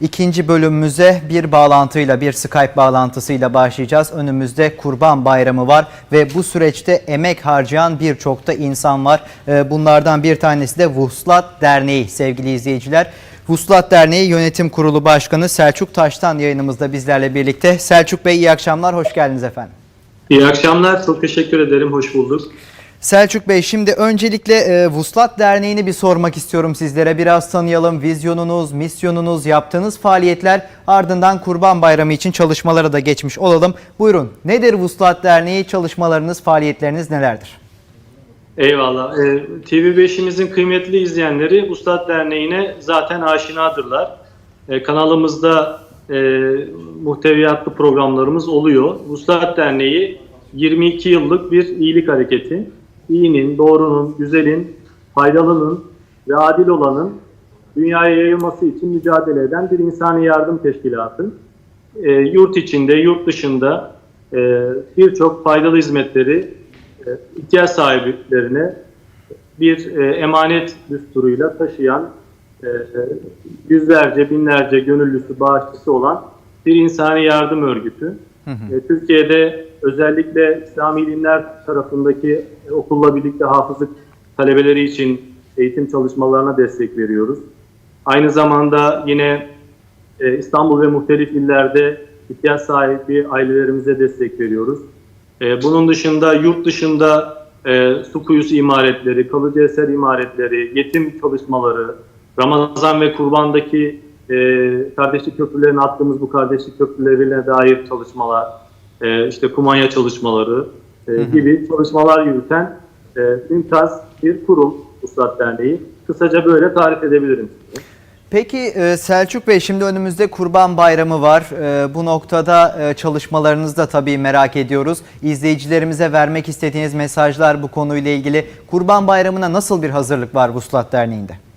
İkinci bölümümüze bir bağlantıyla, bir Skype bağlantısıyla başlayacağız. Önümüzde Kurban Bayramı var ve bu süreçte emek harcayan birçok da insan var. Ee, Bunlardan bir tanesi de Vuslat Derneği sevgili izleyiciler. Vuslat Derneği Yönetim Kurulu Başkanı Selçuk Taştan yayınımızda bizlerle birlikte. Selçuk Bey iyi akşamlar, hoş geldiniz efendim. İyi akşamlar. Çok teşekkür ederim. Hoş bulduk. Selçuk Bey şimdi öncelikle e, Vuslat Derneği'ni bir sormak istiyorum sizlere. Biraz tanıyalım vizyonunuz, misyonunuz, yaptığınız faaliyetler ardından Kurban Bayramı için çalışmalara da geçmiş olalım. Buyurun nedir Vuslat Derneği çalışmalarınız, faaliyetleriniz nelerdir? Eyvallah. Ee, TV5'imizin kıymetli izleyenleri Ustad Derneği'ne zaten aşinadırlar. Ee, kanalımızda e, muhteviyatlı programlarımız oluyor. Ustad Derneği 22 yıllık bir iyilik hareketi. İyinin, doğrunun, güzelin, faydalının ve adil olanın dünyaya yayılması için mücadele eden bir insani yardım teşkilatı. E, yurt içinde, yurt dışında e, birçok faydalı hizmetleri e, ihtiyaç sahiplerine bir e, emanet düsturuyla taşıyan e, e, yüzlerce, binlerce gönüllüsü, bağışçısı olan bir insani yardım örgütü. E, Türkiye'de özellikle İslami ilimler tarafındaki e, okulla birlikte hafızlık talebeleri için eğitim çalışmalarına destek veriyoruz. Aynı zamanda yine e, İstanbul ve muhtelif illerde ihtiyaç sahibi ailelerimize destek veriyoruz. E, bunun dışında yurt dışında e, su kuyusu imaretleri, kalıcı eser imaretleri, yetim çalışmaları, Ramazan ve Kurban'daki kardeşlik köprülerine attığımız bu kardeşlik köprülerine dair çalışmalar, e, işte kumanya çalışmaları e, gibi çalışmalar yürüten e, mümtaz bir kurum Uslat Derneği. Kısaca böyle tarif edebilirim size. Peki e, Selçuk Bey şimdi önümüzde Kurban Bayramı var. E, Bu noktada çalışmalarınızı da tabii merak ediyoruz. İzleyicilerimize vermek istediğiniz mesajlar bu konuyla ilgili. Kurban Bayramı'na nasıl bir hazırlık var Vuslat Derneği'nde?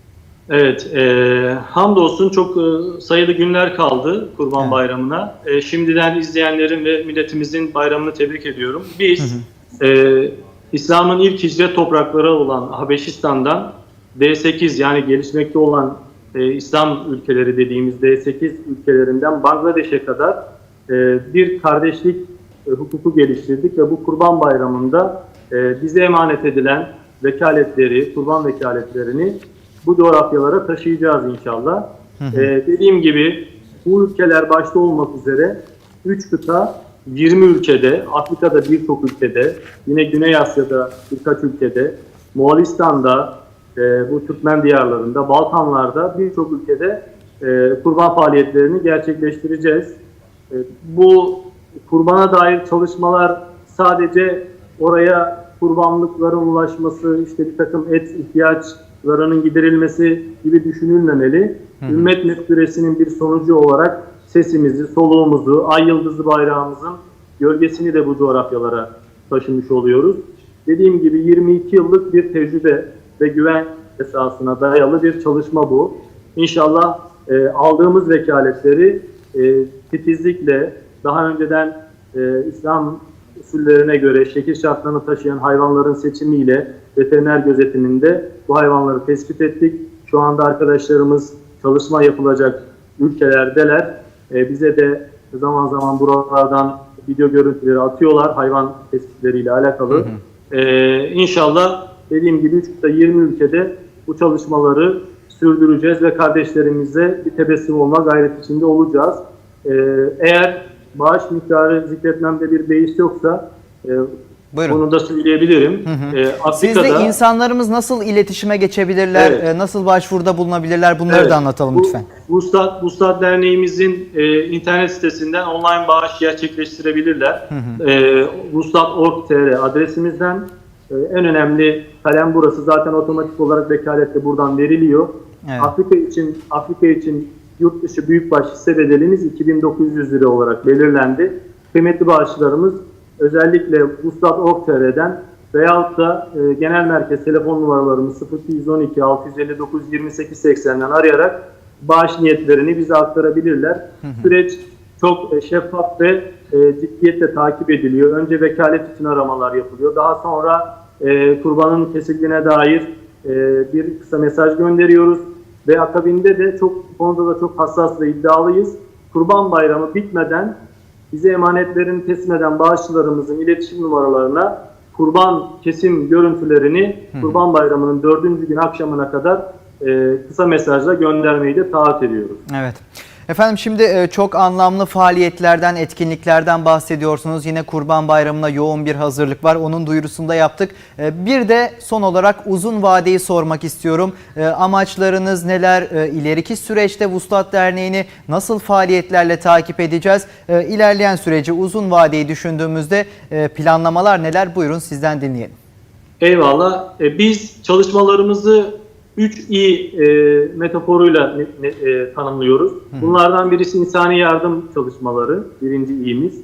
Evet, e, hamdolsun çok e, sayılı günler kaldı Kurban Evet. Bayramı'na. E, şimdiden izleyenlerin ve milletimizin bayramını tebrik ediyorum. Biz e, İslam'ın ilk hicret toprakları olan Habeşistan'dan D8 yani gelişmekte olan e, İslam ülkeleri dediğimiz D8 ülkelerinden Bangladeş'e kadar e, bir kardeşlik e, hukuku geliştirdik ve bu Kurban Bayramı'nda e, bize emanet edilen vekaletleri, kurban vekaletlerini bu coğrafyalara taşıyacağız inşallah. Ee, dediğim gibi bu ülkeler başta olmak üzere 3 kıta 20 ülkede, Afrika'da birçok ülkede, yine Güney Asya'da birkaç ülkede, Moğolistan'da, e, bu Türkmen diyarlarında, Balkanlarda birçok ülkede e, kurban faaliyetlerini gerçekleştireceğiz. E, bu kurbana dair çalışmalar sadece oraya kurbanlıkların ulaşması, işte bir takım et ihtiyaçlarının giderilmesi gibi düşünülmemeli. Ümmet müftüresinin bir sonucu olarak sesimizi, soluğumuzu, ay yıldızı bayrağımızın gölgesini de bu coğrafyalara taşımış oluyoruz. Dediğim gibi 22 yıllık bir tecrübe ve güven esasına dayalı bir çalışma bu. İnşallah e, aldığımız vekaletleri e, titizlikle daha önceden e, İslam usullerine göre şekil şartlarını taşıyan hayvanların seçimiyle veteriner gözetiminde bu hayvanları tespit ettik. Şu anda arkadaşlarımız çalışma yapılacak ülkelerdeler. E, bize de zaman zaman buralardan video görüntüleri atıyorlar hayvan tespitleriyle alakalı. E, inşallah dediğim gibi 3 20 ülkede bu çalışmaları sürdüreceğiz ve kardeşlerimize bir tebessüm olma gayret içinde olacağız. E, eğer bağış miktarı zikretmemde bir beis yoksa e, Buyurun. bunu da söyleyebilirim. E, Afrika'da, Sizle insanlarımız nasıl iletişime geçebilirler, Evet. e, nasıl başvuruda bulunabilirler bunları Evet, da anlatalım bu, lütfen. Vuslat, Vuslat Derneğimizin e, internet sitesinden online bağış gerçekleştirebilirler. E, Vuslat.org.tr adresimizden e, en önemli kalem burası. Zaten otomatik olarak vekalette buradan veriliyor. Evet. Afrika için Afrika için yurt dışı büyükbaş hisse bedelimiz 2900 lira olarak belirlendi. Kıymetli bağışçılarımız özellikle Vuslat.org.tr'den veyahut da e, genel merkez telefon numaralarımız 0212 659 28 80'den arayarak bağış niyetlerini bize aktarabilirler. Süreç çok e, şeffaf ve e, ciddiyetle takip ediliyor. Önce vekalet için aramalar yapılıyor. Daha sonra e, kurbanın kesildiğine dair e, bir kısa mesaj gönderiyoruz. Ve akabinde de çok konuda da çok hassas ve iddialıyız. Kurban Bayramı bitmeden bize emanetlerini teslim eden bağışçılarımızın iletişim numaralarına kurban kesim görüntülerini Kurban Bayramı'nın dördüncü gün akşamına kadar e, kısa mesajla göndermeyi de taahhüt ediyoruz. Evet. Efendim şimdi e, çok anlamlı faaliyetlerden, etkinliklerden bahsediyorsunuz. Yine Kurban Bayramı'na yoğun bir hazırlık var. Onun duyurusunu da yaptık. E, Bir de son olarak uzun vadeyi sormak istiyorum. E, Amaçlarınız neler? İleriki süreçte Vuslat Derneği'ni nasıl faaliyetlerle takip edeceğiz? İlerleyen süreci uzun vadeyi düşündüğümüzde planlamalar neler? Buyurun sizden dinleyelim. Eyvallah. Biz çalışmalarımızı 3 i e, metaforuyla ne- ne- e, tanımlıyoruz. Bunlardan birisi insani yardım çalışmaları, birinci i'miz.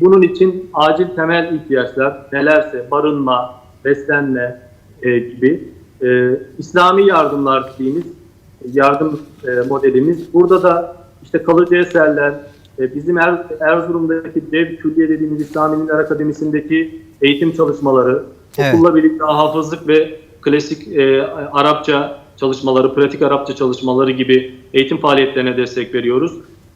Bunun için acil temel ihtiyaçlar nelerse barınma, beslenme e, gibi e, İslami yardımlar dediğimiz yardım e, modelimiz. Burada da işte kalıcı eserler, e, bizim er, Erzurum'daki dev külliye dediğimiz İslami İlimler Akademisi'ndeki eğitim çalışmaları, Evet. okulla birlikte hafızlık ve klasik e, Arapça çalışmaları, pratik Arapça çalışmaları gibi eğitim faaliyetlerine destek veriyoruz.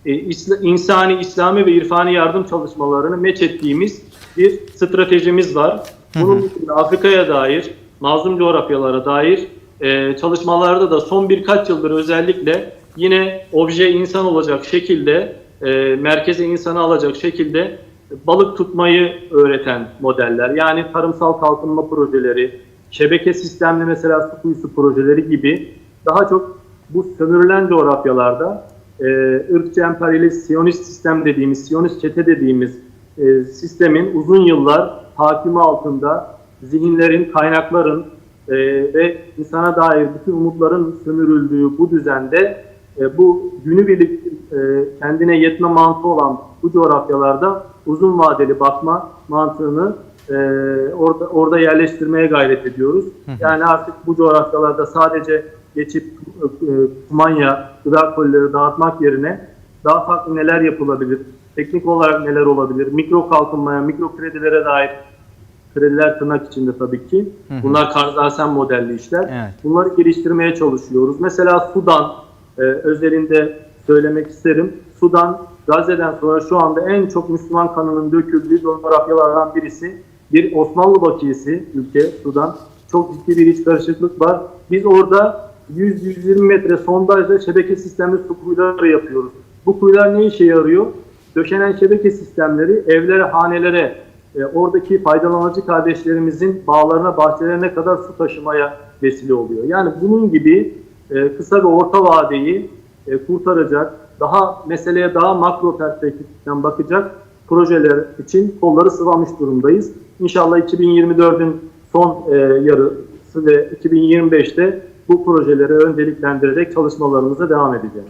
E, İsla- insani, İslami ve irfani yardım çalışmalarını meç ettiğimiz bir stratejimiz var. Bunun dışında Afrika'ya dair, mazlum coğrafyalara dair e, çalışmalarda da son birkaç yıldır özellikle yine obje insan olacak şekilde, e, merkeze insanı alacak şekilde balık tutmayı öğreten modeller. Yani tarımsal kalkınma projeleri, şebeke sistemli mesela su kuyusu projeleri gibi daha çok bu sömürülen coğrafyalarda e, ırkçı emperyalist siyonist sistem dediğimiz, siyonist çete dediğimiz e, sistemin uzun yıllar hakimi altında zihinlerin, kaynakların e, ve insana dair bütün umutların sömürüldüğü bu düzende e, bu günübirlik e, kendine yetme mantığı olan bu coğrafyalarda uzun vadeli bakma mantığını e, orada orada yerleştirmeye gayret ediyoruz. Yani artık bu coğrafyalarda sadece geçip e, kumanya, gıda kolileri dağıtmak yerine daha farklı neler yapılabilir, teknik olarak neler olabilir, mikro kalkınmaya, mikro kredilere dair krediler tırnak içinde tabii ki. Bunlar Karzasen modelli işler. Evet. Bunları geliştirmeye çalışıyoruz. Mesela Sudan e, özelinde söylemek isterim. Sudan Gazze'den sonra şu anda en çok Müslüman kanının döküldüğü coğrafyalardan birisi. Bir Osmanlı bakiyesi ülke Sudan. Çok ciddi bir iç karışıklık var. Biz orada 100-120 metre sondajla şebeke sistemli su kuyuları yapıyoruz. Bu kuyular ne işe yarıyor? Döşenen şebeke sistemleri evlere, hanelere, e, oradaki faydalanıcı kardeşlerimizin bağlarına, bahçelerine kadar su taşımaya vesile oluyor. Yani bunun gibi e, kısa ve orta vadeyi e, kurtaracak, daha meseleye daha makro perspektiften bakacak projeler için kolları sıvamış durumdayız. İnşallah 2024'ün son e, yarısı ve 2025'te bu projeleri önceliklendirerek çalışmalarımıza devam edeceğiz.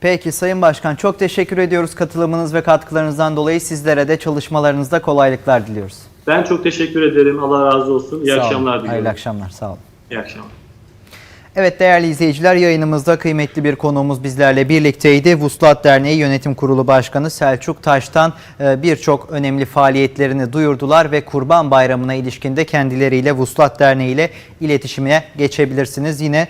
Peki Sayın Başkan çok teşekkür ediyoruz katılımınız ve katkılarınızdan dolayı. Sizlere de çalışmalarınızda kolaylıklar diliyoruz. Ben çok teşekkür ederim. Allah razı olsun. İyi Sağ olun. akşamlar diliyorum. Hayırlı akşamlar. Sağ olun. İyi akşamlar. Evet değerli izleyiciler yayınımızda kıymetli bir konuğumuz bizlerle birlikteydi. Vuslat Derneği Yönetim Kurulu Başkanı Selçuk Taş'tan e, birçok önemli faaliyetlerini duyurdular ve Kurban Bayramı'na ilişkinde kendileriyle Vuslat Derneği ile iletişimine geçebilirsiniz. Yine